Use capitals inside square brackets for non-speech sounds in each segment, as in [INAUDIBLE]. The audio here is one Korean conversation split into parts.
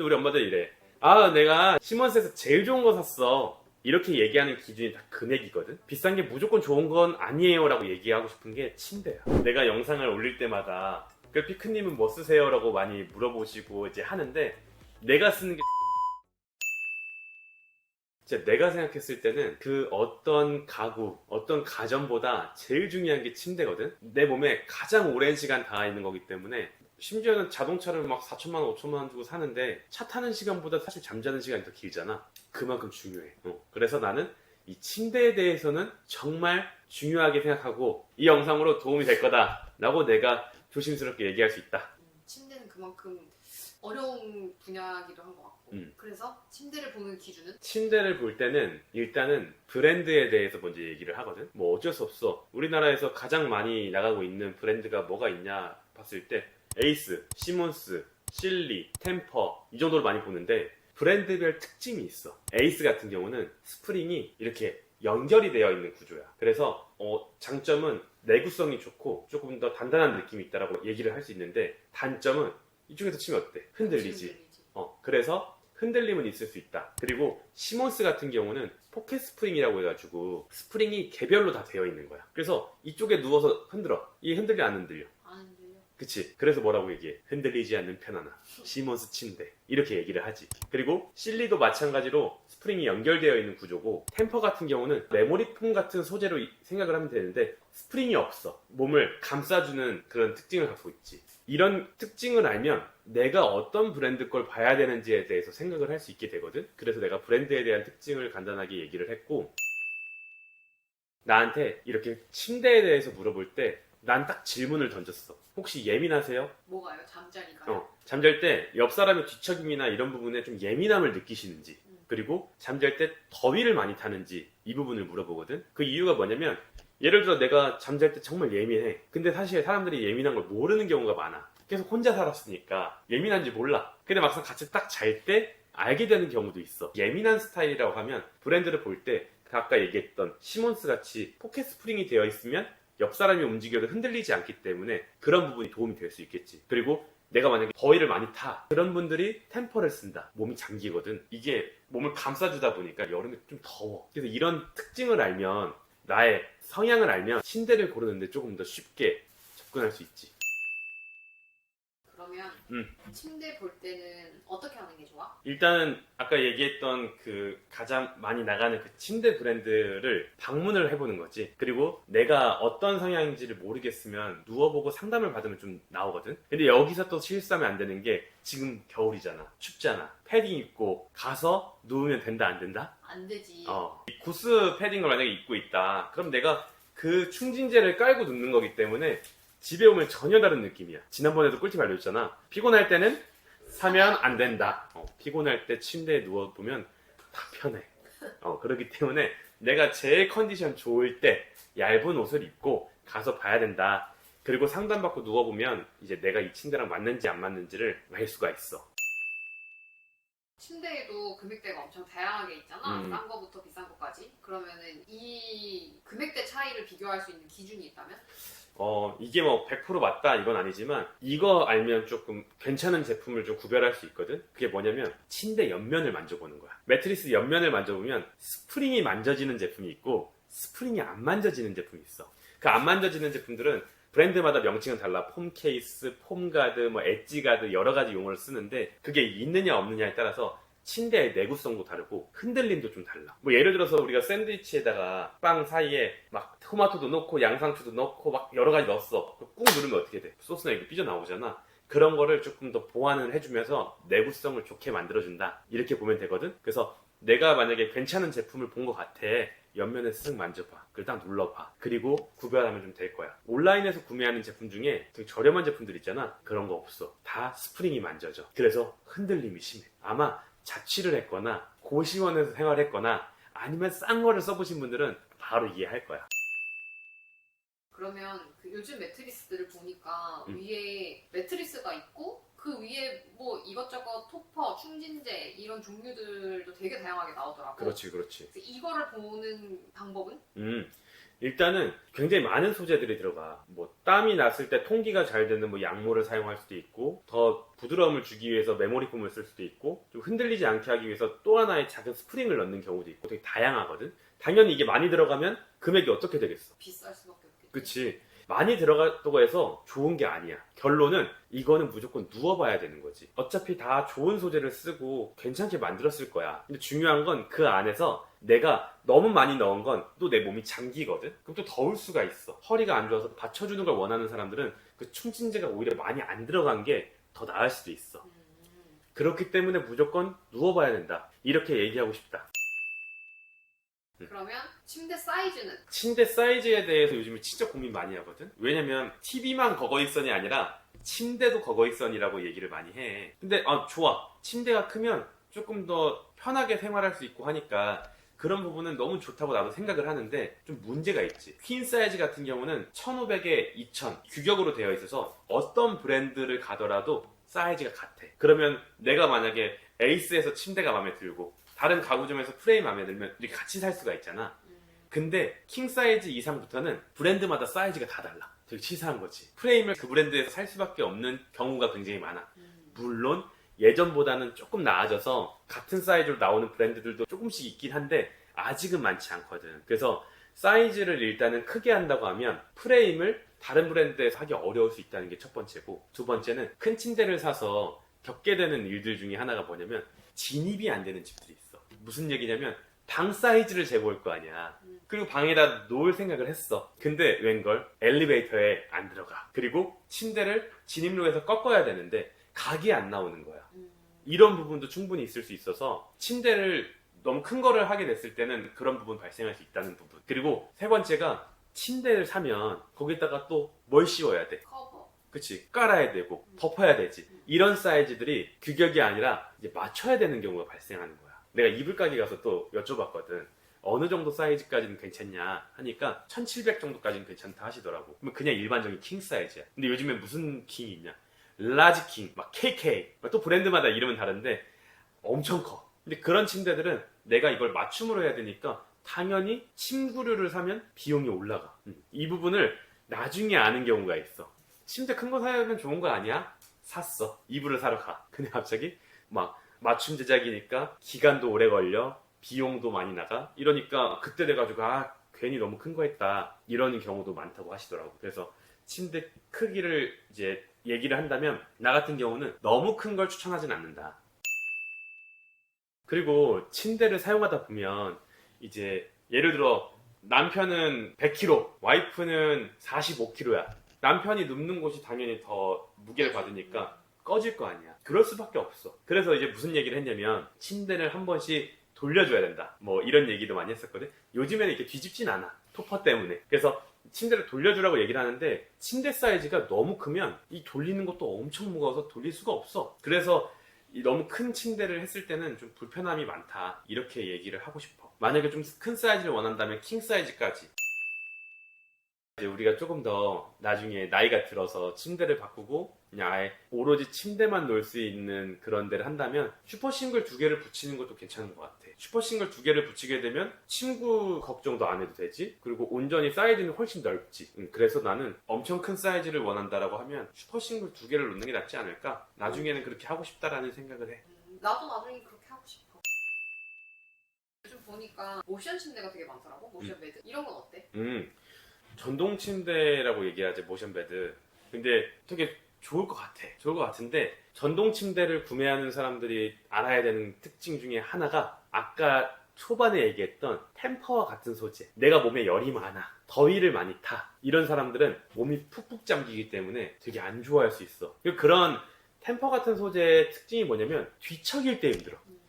근데 우리 엄마들 이래. 아, 내가 시몬스에서 제일 좋은 거 샀어. 이렇게 얘기하는 기준이 다 금액이거든. 비싼 게 무조건 좋은 건 아니에요 라고 얘기하고 싶은 게 침대야. 내가 영상을 올릴 때마다 그 피크님은 뭐 쓰세요 라고 많이 물어보시고 이제 하는데 내가 쓰는 게 진짜 내가 생각했을 때는 그 어떤 가구, 어떤 가전보다 제일 중요한 게 침대거든. 내 몸에 가장 오랜 시간 닿아 있는 거기 때문에 심지어는 자동차를 막 4천만 원, 5천만 원 주고 사는데 차 타는 시간보다 사실 잠자는 시간이 더 길잖아. 그만큼 중요해. 어. 그래서 나는 이 침대에 대해서는 정말 중요하게 생각하고 이 영상으로 도움이 될 거다라고 내가 조심스럽게 얘기할 수 있다. 음, 침대는 그만큼 어려운 분야기도 한 것 같고 음. 그래서 침대를 보는 기준은 침대를 볼 때는 일단은 브랜드에 대해서 먼저 얘기를 하거든. 뭐 어쩔 수 없어. 우리나라에서 가장 많이 나가고 있는 브랜드가 뭐가 있냐 봤을 때 에이스, 시몬스, 실리, 템퍼 이 정도로 많이 보는데 브랜드별 특징이 있어. 에이스 같은 경우는 스프링이 이렇게 연결이 되어 있는 구조야. 그래서 어, 장점은 내구성이 좋고 조금 더 단단한 느낌이 있다라고 얘기를 할 수 있는데 단점은 이쪽에서 치면 어때? 흔들리지. 어, 그래서 흔들림은 있을 수 있다. 그리고 시몬스 같은 경우는 포켓 스프링이라고 해가지고 스프링이 개별로 다 되어 있는 거야. 그래서 이쪽에 누워서 흔들어. 이 흔들려 안 흔들려? 그치? 그래서 뭐라고 얘기해? 흔들리지 않는 편안함. 시몬스 침대. 이렇게 얘기를 하지. 그리고 실리도 마찬가지로 스프링이 연결되어 있는 구조고 템퍼 같은 경우는 메모리 폼 같은 소재로 이- 생각을 하면 되는데 스프링이 없어. 몸을 감싸주는 그런 특징을 갖고 있지. 이런 특징을 알면 내가 어떤 브랜드 걸 봐야 되는지에 대해서 생각을 할 수 있게 되거든. 그래서 내가 브랜드에 대한 특징을 간단하게 얘기를 했고 나한테 이렇게 침대에 대해서 물어볼 때 난 딱 질문을 던졌어. 혹시 예민하세요? 뭐가요? 잠자리가 어, 잠잘 때 옆 사람의 뒤척임이나 이런 부분에 좀 예민함을 느끼시는지 음. 그리고 잠잘 때 더위를 많이 타는지 이 부분을 물어보거든. 그 이유가 뭐냐면 예를 들어 내가 잠잘 때 정말 예민해. 근데 사실 사람들이 예민한 걸 모르는 경우가 많아. 계속 혼자 살았으니까 예민한지 몰라. 근데 막상 같이 딱 잘 때 알게 되는 경우도 있어. 예민한 스타일이라고 하면 브랜드를 볼 때 아까 얘기했던 시몬스 같이 포켓 스프링이 되어 있으면 옆 사람이 움직여도 흔들리지 않기 때문에 그런 부분이 도움이 될 수 있겠지. 그리고 내가 만약에 더위를 많이 타. 그런 분들이 템퍼를 쓴다. 몸이 잠기거든. 이게 몸을 감싸주다 보니까 여름에 좀 더워. 그래서 이런 특징을 알면 나의 성향을 알면 침대를 고르는데 조금 더 쉽게 접근할 수 있지 그러면 음. 침대 볼 때는 어떻게 하는 게 좋아? 일단은 아까 얘기했던 그 가장 많이 나가는 그 침대 브랜드를 방문을 해보는 거지. 그리고 내가 어떤 성향인지를 모르겠으면 누워보고 상담을 받으면 좀 나오거든. 근데 여기서 또 실수하면 안 되는 게 지금 겨울이잖아. 춥잖아. 패딩 입고 가서 누우면 된다 안 된다? 안 되지 어. 이 구스 패딩을 만약에 입고 있다. 그럼 내가 그 충진제를 깔고 눕는 거기 때문에 집에 오면 전혀 다른 느낌이야. 지난번에도 꿀팁 알려줬잖아. 피곤할 때는 사면 안 된다. 어, 피곤할 때 침대에 누워보면 다 편해. 어, 그렇기 때문에 내가 제일 컨디션 좋을 때 얇은 옷을 입고 가서 봐야 된다. 그리고 상담받고 누워보면 이제 내가 이 침대랑 맞는지 안 맞는지를 알 수가 있어. 침대에도 금액대가 엄청 다양하게 있잖아 음. 싼 거부터 비싼 거까지 그러면은 이 금액대 차이를 비교할 수 있는 기준이 있다면? 어, 이게 뭐 100% 맞다 이건 아니지만 이거 알면 조금 괜찮은 제품을 좀 구별할 수 있거든. 그게 뭐냐면 침대 옆면을 만져보는 거야. 매트리스 옆면을 만져보면 스프링이 만져지는 제품이 있고 스프링이 안 만져지는 제품이 있어. 그 안 만져지는 제품들은 브랜드마다 명칭은 달라. 폼 케이스, 폼 가드, 뭐 엣지 가드 여러 가지 용어를 쓰는데 그게 있느냐 없느냐에 따라서 침대의 내구성도 다르고 흔들림도 좀 달라. 뭐 예를 들어서 우리가 샌드위치에다가 빵 사이에 막 토마토도 넣고 양상추도 넣고 막 여러 가지 넣었어. 꾹 누르면 어떻게 돼? 소스나 이게 삐져 나오잖아. 그런 거를 조금 더 보완을 해주면서 내구성을 좋게 만들어준다. 이렇게 보면 되거든. 그래서 내가 만약에 괜찮은 제품을 본 것 같아. 옆면에 쓱 만져봐. 그걸 딱 눌러봐. 그리고 구별하면 좀 될 거야. 온라인에서 구매하는 제품 중에 되게 저렴한 제품들 있잖아. 그런 거 없어. 다 스프링이 만져져. 그래서 흔들림이 심해. 아마 자취를 했거나 고시원에서 생활했거나 아니면 싼 거를 써보신 분들은 바로 이해할 거야. 그러면 그 요즘 매트리스들을 보니까 음. 위에 매트리스가 있고 그 위에 뭐 이것저것 토퍼, 충진제 이런 종류들도 되게 다양하게 나오더라고. 그렇지, 그렇지. 그래서 이거를 보는 방법은? 음, 일단은 굉장히 많은 소재들이 들어가. 뭐 땀이 났을 때 통기가 잘 되는 뭐 양모를 사용할 수도 있고 더 부드러움을 주기 위해서 메모리 폼을 쓸 수도 있고 좀 흔들리지 않게 하기 위해서 또 하나의 작은 스프링을 넣는 경우도 있고 되게 다양하거든. 당연히 이게 많이 들어가면 금액이 어떻게 되겠어? 비쌀 수밖에 없겠지. 그치. 많이 들어갔다고 해서 좋은 게 아니야. 결론은 이거는 무조건 누워봐야 되는 거지. 어차피 다 좋은 소재를 쓰고 괜찮게 만들었을 거야. 근데 중요한 건 그 안에서 내가 너무 많이 넣은 건 또 내 몸이 잠기거든? 그럼 또 더울 수가 있어. 허리가 안 좋아서 받쳐주는 걸 원하는 사람들은 그 충진제가 오히려 많이 안 들어간 게 더 나을 수도 있어. 음. 그렇기 때문에 무조건 누워봐야 된다. 이렇게 얘기하고 싶다. 그러면 침대 사이즈는 침대 사이즈에 대해서 요즘에 진짜 고민 많이 하거든? 왜냐면 TV만 거거익선이 아니라 침대도 거거익선이라고 얘기를 많이 해. 근데 아 좋아. 침대가 크면 조금 더 편하게 생활할 수 있고 하니까 그런 부분은 너무 좋다고 나도 생각을 하는데 좀 문제가 있지. 퀸 사이즈 같은 경우는 1500에 2000 규격으로 되어 있어서 어떤 브랜드를 가더라도 사이즈가 같아. 그러면 내가 만약에 에이스에서 침대가 마음에 들고 다른 가구점에서 프레임 마음에 들면 이렇게 같이 살 수가 있잖아. 음. 근데 킹 사이즈 이상부터는 브랜드마다 사이즈가 다 달라. 되게 치사한 거지. 프레임을 그 브랜드에서 살 수밖에 없는 경우가 굉장히 많아. 음. 물론 예전보다는 조금 나아져서 같은 사이즈로 나오는 브랜드들도 조금씩 있긴 한데 아직은 많지 않거든. 그래서 사이즈를 일단은 크게 한다고 하면 프레임을 다른 브랜드에서 하기 어려울 수 있다는 게 첫 번째고 두 번째는 큰 침대를 사서 겪게 되는 일들 중에 하나가 뭐냐면 진입이 안 되는 집들이 있어. 무슨 얘기냐면 방 사이즈를 재볼 거 아니야. 음. 그리고 방에다 놓을 생각을 했어. 근데 웬걸 엘리베이터에 안 들어가. 그리고 침대를 진입로에서 꺾어야 되는데 각이 안 나오는 거야. 음. 이런 부분도 충분히 있을 수 있어서 침대를 너무 큰 거를 하게 됐을 때는 그런 부분 발생할 수 있다는 부분. 그리고 세 번째가 침대를 사면 거기다가 또 뭘 씌워야 돼. 커버. 그치 깔아야 되고 덮어야 되지 이런 사이즈들이 규격이 아니라 이제 맞춰야 되는 경우가 발생하는 거야 내가 이불 가게 가서 또 여쭤봤거든. 어느 정도 사이즈까지는 괜찮냐 하니까 1700 정도까지는 괜찮다 하시더라고. 그러면 그냥 일반적인 킹 사이즈야. 근데 요즘에 무슨 킹이 있냐? 라지 킹, 막 KK 막또 브랜드마다 이름은 다른데 엄청 커. 근데 그런 침대들은 내가 이걸 맞춤으로 해야 되니까 당연히 침구류를 사면 비용이 올라가. 음, 이 부분을 나중에 아는 경우가 있어. 침대 큰 거 사면 좋은 거 아니야? 샀어. 이불을 사러 가. [LAUGHS] 근데 갑자기 막 맞춤 제작이니까 기간도 오래 걸려. 비용도 많이 나가. 이러니까 그때 돼가지고 아 괜히 너무 큰 거 했다. 이러는 경우도 많다고 하시더라고. 그래서 침대 크기를 이제 얘기를 한다면 나 같은 경우는 너무 큰 걸 추천하진 않는다. 그리고 침대를 사용하다 보면 이제 예를 들어 남편은 100kg, 와이프는 45kg야. 남편이 눕는 곳이 당연히 더 무게를 받으니까 꺼질 거 아니야. 그럴 수밖에 없어. 그래서 이제 무슨 얘기를 했냐면 침대를 한 번씩 돌려줘야 된다. 뭐 이런 얘기도 많이 했었거든. 요즘에는 이렇게 뒤집진 않아. 토퍼 때문에. 그래서 침대를 돌려주라고 얘기를 하는데 침대 사이즈가 너무 크면 이 돌리는 것도 엄청 무거워서 돌릴 수가 없어. 그래서 이 너무 큰 침대를 했을 때는 좀 불편함이 많다. 이렇게 얘기를 하고 싶어. 만약에 좀 큰 사이즈를 원한다면 킹 사이즈까지. 이제 우리가 조금 더 나중에 나이가 들어서 침대를 바꾸고 그냥 아예 오로지 침대만 놓을 수 있는 그런 데를 한다면 슈퍼싱글 두 개를 붙이는 것도 괜찮은 것 같아. 슈퍼싱글 두 개를 붙이게 되면 침구 걱정도 안 해도 되지. 그리고 온전히 사이즈는 훨씬 넓지. 음, 그래서 나는 엄청 큰 사이즈를 원한다라고 하면 슈퍼싱글 두 개를 놓는 게 낫지 않을까? 나중에는 그렇게 하고 싶다라는 생각을 해. 음, 나도 나중에 그렇게 하고 싶어. 요즘 보니까 모션 침대가 되게 많더라고. 모션 베드. 이런 건 어때? 음, 전동 침대라고 얘기하지 모션 베드. 근데 되게 좋을 것 같아. 좋을 것 같은데 전동 침대를 구매하는 사람들이 알아야 되는 특징 중에 하나가 아까 초반에 얘기했던 템퍼와 같은 소재. 내가 몸에 열이 많아. 더위를 많이 타. 이런 사람들은 몸이 푹푹 잠기기 때문에 되게 안 좋아할 수 있어. 그런 템퍼 같은 소재의 특징이 뭐냐면 뒤척일 때 힘들어. 음.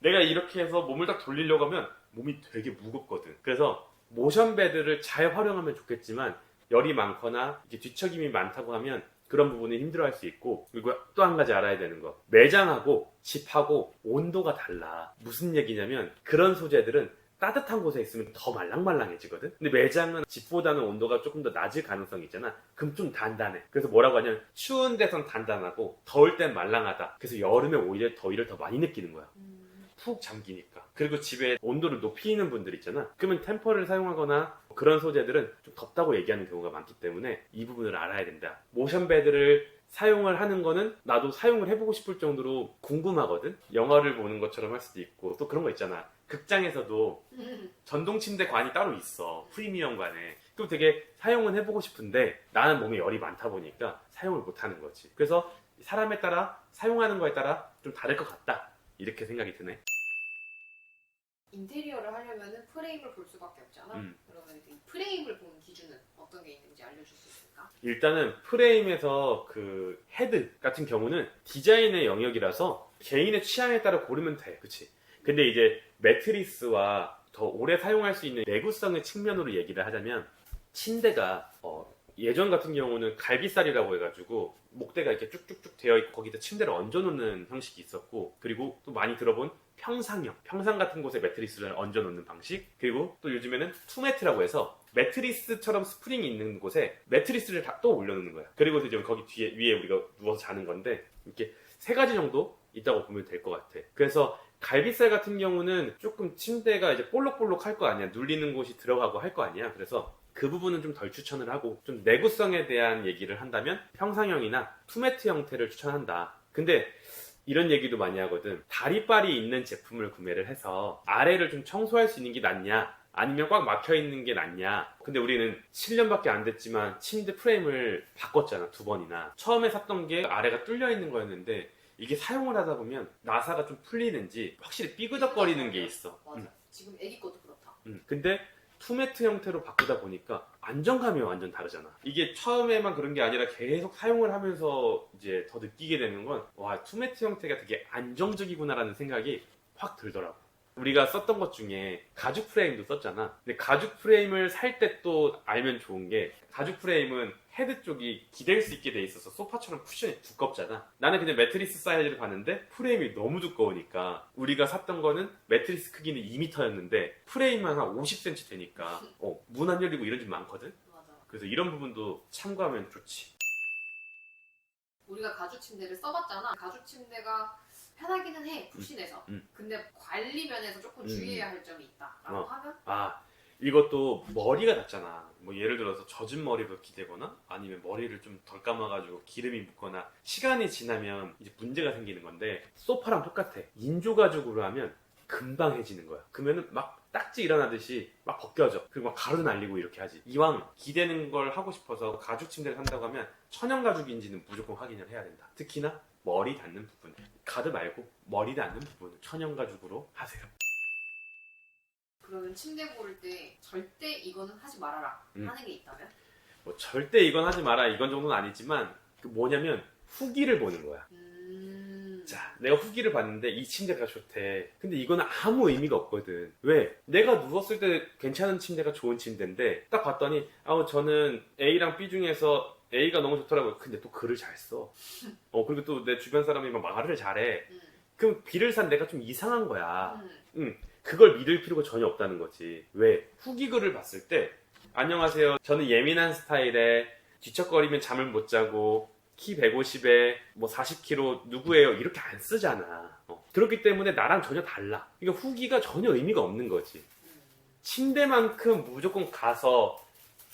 내가 이렇게 해서 몸을 딱 돌리려고 하면 몸이 되게 무겁거든. 그래서 모션 베드를 잘 활용하면 좋겠지만 열이 많거나 이렇게 뒤척임이 많다고 하면 그런 부분을 힘들어할 수 있고 그리고 또 한 가지 알아야 되는 거. 매장하고 집하고 온도가 달라. 무슨 얘기냐면 그런 소재들은 따뜻한 곳에 있으면 더 말랑말랑해지거든? 근데 매장은 집보다는 온도가 조금 더 낮을 가능성이 있잖아. 그럼 좀 단단해. 그래서 뭐라고 하냐면 추운 데선 단단하고 더울 땐 말랑하다. 그래서 여름에 오히려 더위를 더 많이 느끼는 거야. 음. 푹 잠기니까. 그리고 집에 온도를 높이는 분들 있잖아. 그러면 템퍼를 사용하거나 그런 소재들은 좀 덥다고 얘기하는 경우가 많기 때문에 이 부분을 알아야 된다. 모션 베드를 사용을 하는 거는 나도 사용을 해보고 싶을 정도로 궁금하거든. 영화를 보는 것처럼 할 수도 있고 또 그런 거 있잖아. 극장에서도 전동 침대 관이 따로 있어. 프리미엄 관에. 그럼 되게 사용은 해보고 싶은데 나는 몸에 열이 많다 보니까 사용을 못 하는 거지. 그래서 사람에 따라 사용하는 거에 따라 좀 다를 것 같다. 이렇게 생각이 드네. 인테리어를 하려면은 프레임을 볼 수밖에 없잖아. 음. 그러면 이 프레임을 보는 기준은 어떤 게 있는지 알려줄 수 있을까? 일단은 프레임에서 그 헤드 같은 경우는 디자인의 영역이라서 개인의 취향에 따라 고르면 돼. 그치? 근데 이제 매트리스와 더 오래 사용할 수 있는 내구성의 측면으로 얘기를 하자면 침대가 어, 예전 같은 경우는 갈비살이라고 해가지고 목대가 이렇게 쭉쭉쭉 되어 있고 거기다 침대를 얹어놓는 형식이 있었고 그리고 또 많이 들어본 평상형 평상 같은 곳에 매트리스를 얹어놓는 방식 그리고 또 요즘에는 투매트라고 해서 매트리스처럼 스프링이 있는 곳에 매트리스를 다 또 올려놓는 거야. 그리고 이제 거기 뒤에 위에 우리가 누워서 자는 건데 이렇게 세 가지 정도 있다고 보면 될 것 같아. 그래서 갈비살 같은 경우는 조금 침대가 이제 볼록볼록 할 거 아니야. 눌리는 곳이 들어가고 할 거 아니야. 그래서 그 부분은 좀 덜 추천을 하고 좀 내구성에 대한 얘기를 한다면 평상형이나 투매트 형태를 추천한다. 근데 이런 얘기도 많이 하거든. 다리빨이 있는 제품을 구매를 해서 아래를 좀 청소할 수 있는 게 낫냐? 아니면 꽉 막혀 있는 게 낫냐? 근데 우리는 7년밖에 안 됐지만 침대 프레임을 바꿨잖아, 두 번이나. 처음에 샀던 게 아래가 뚫려 있는 거였는데 이게 사용을 하다 보면 나사가 좀 풀리는지 확실히 삐그덕거리는 게 있어. 맞아. 음. 지금 애기 것도 그렇다. 음, 근데 투매트 형태로 바꾸다 보니까 안정감이 완전 다르잖아. 이게 처음에만 그런 게 아니라 계속 사용을 하면서 이제 더 느끼게 되는 건, 와, 투매트 형태가 되게 안정적이구나라는 생각이 확 들더라고. 우리가 썼던 것 중에 가죽 프레임도 썼잖아. 근데 가죽 프레임을 살 때 또 알면 좋은 게 가죽 프레임은 헤드 쪽이 기댈 수 있게 돼 있어서 소파처럼 쿠션이 두껍잖아. 나는 그냥 매트리스 사이즈를 봤는데 프레임이 너무 두꺼우니까 우리가 샀던 거는 매트리스 크기는 2m였는데 프레임만 한 50cm 되니까 어, 문 안 열리고 이런 집 많거든. 맞아. 그래서 이런 부분도 참고하면 좋지. 우리가 가죽 침대를 써봤잖아. 가죽 침대가 편하기는 해, 푹신해서. 음. 근데 관리 면에서 조금 음. 주의해야 할 점이 있다. 라고 어. 하면 아 이것도 머리가 닿잖아. 뭐 예를 들어서 젖은 머리로 기대거나 아니면 머리를 좀 덜 감아가지고 기름이 묻거나 시간이 지나면 이제 문제가 생기는 건데 소파랑 똑같아. 인조 가죽으로 하면 금방 해지는 거야. 그러면은 막 딱지 일어나듯이 막 벗겨져. 그리고 막 가루 날리고 이렇게 하지. 이왕 기대는 걸 하고 싶어서 가죽 침대를 산다고 하면 천연 가죽인지는 무조건 확인을 해야 된다. 특히나 머리 닿는 부분. 가드 말고 머리 닿는 부분은 천연 가죽으로 하세요. 그러면 침대 고를 때 절대 이거는 하지 말아라 음. 하는 게 있다면? 뭐 절대 이건 하지 마라 이건 정도는 아니지만 그 뭐냐면 후기를 보는 거야. 음... 자, 내가 후기를 봤는데 이 침대가 좋대. 근데 이거는 아무 의미가 없거든. 왜? 내가 누웠을 때 괜찮은 침대가 좋은 침대인데 딱 봤더니 아우 저는 A랑 B 중에서 A가 너무 좋더라고요. 근데 또 글을 잘 써. 어 그리고 또 내 주변 사람이 막 말을 잘해. 음. 그럼 B를 산 내가 좀 이상한 거야. 음. 그걸 믿을 필요가 전혀 없다는 거지. 왜? 후기 글을 봤을 때, 안녕하세요. 저는 예민한 스타일에 뒤척거리면 잠을 못 자고, 키 150에 뭐 40kg 누구예요? 이렇게 안 쓰잖아. 어. 그렇기 때문에 나랑 전혀 달라. 그러니까 후기가 전혀 의미가 없는 거지. 음. 침대만큼 무조건 가서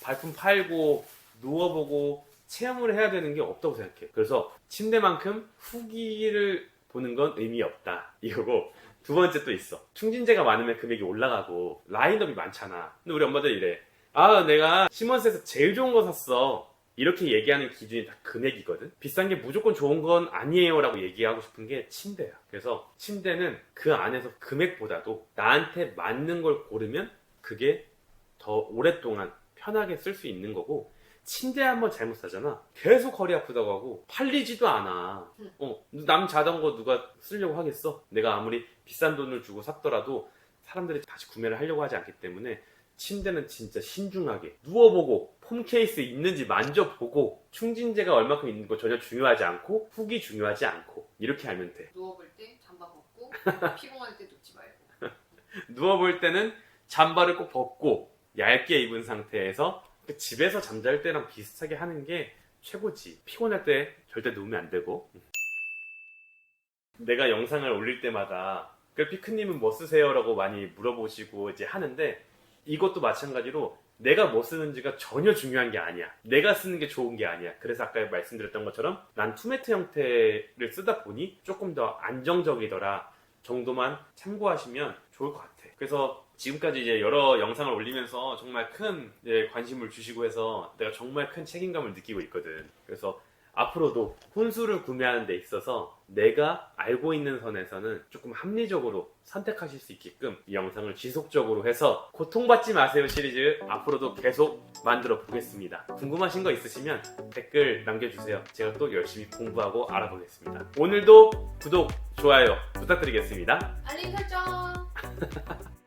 발품 팔고, 누워보고, 체험을 해야 되는 게 없다고 생각해. 그래서 침대만큼 후기를 보는 건 의미 없다. 이거고, 두 번째 또 있어. 충진재가 많으면 금액이 올라가고 라인업이 많잖아. 근데 우리 엄마들 이래. 아, 내가 시먼스에서 제일 좋은 거 샀어. 이렇게 얘기하는 기준이 다 금액이거든. 비싼 게 무조건 좋은 건 아니에요라고 얘기하고 싶은 게 침대야. 그래서 침대는 그 안에서 금액보다도 나한테 맞는 걸 고르면 그게 더 오랫동안 편하게 쓸 수 있는 거고 침대 한번 잘못 사잖아. 계속 허리 아프다고 하고 팔리지도 않아. 어, 남 자던 거 누가 쓰려고 하겠어? 내가 아무리 비싼 돈을 주고 샀더라도 사람들이 다시 구매를 하려고 하지 않기 때문에 침대는 진짜 신중하게 누워보고 폼 케이스 있는지 만져보고 충진재가 얼마큼 있는 거 전혀 중요하지 않고 후기 중요하지 않고 이렇게 알면 돼. 누워볼 때 잠바 벗고 [LAUGHS] 피곤할 때 눕지 말고 [LAUGHS] 누워볼 때는 잠바를 꼭 벗고 얇게 입은 상태에서 그 집에서 잠잘 때랑 비슷하게 하는 게 최고지. 피곤할 때 절대 누우면 안 되고. 내가 영상을 올릴 때마다 그 피크님은 뭐 쓰세요라고 많이 물어보시고 이제 하는데 이것도 마찬가지로 내가 뭐 쓰는지가 전혀 중요한 게 아니야. 내가 쓰는 게 좋은 게 아니야. 그래서 아까 말씀드렸던 것처럼 난 투매트 형태를 쓰다 보니 조금 더 안정적이더라 정도만 참고하시면 좋을 것 같아. 그래서 지금까지 이제 여러 영상을 올리면서 정말 큰 이제 관심을 주시고 해서 내가 정말 큰 책임감을 느끼고 있거든. 그래서 앞으로도 혼수를 구매하는 데 있어서 내가 알고 있는 선에서는 조금 합리적으로 선택하실 수 있게끔 이 영상을 지속적으로 해서 고통받지 마세요 시리즈 앞으로도 계속 만들어 보겠습니다. 궁금하신 거 있으시면 댓글 남겨주세요. 제가 또 열심히 공부하고 알아보겠습니다. 오늘도 구독, 좋아요 부탁드리겠습니다. 알림 설정. [LAUGHS]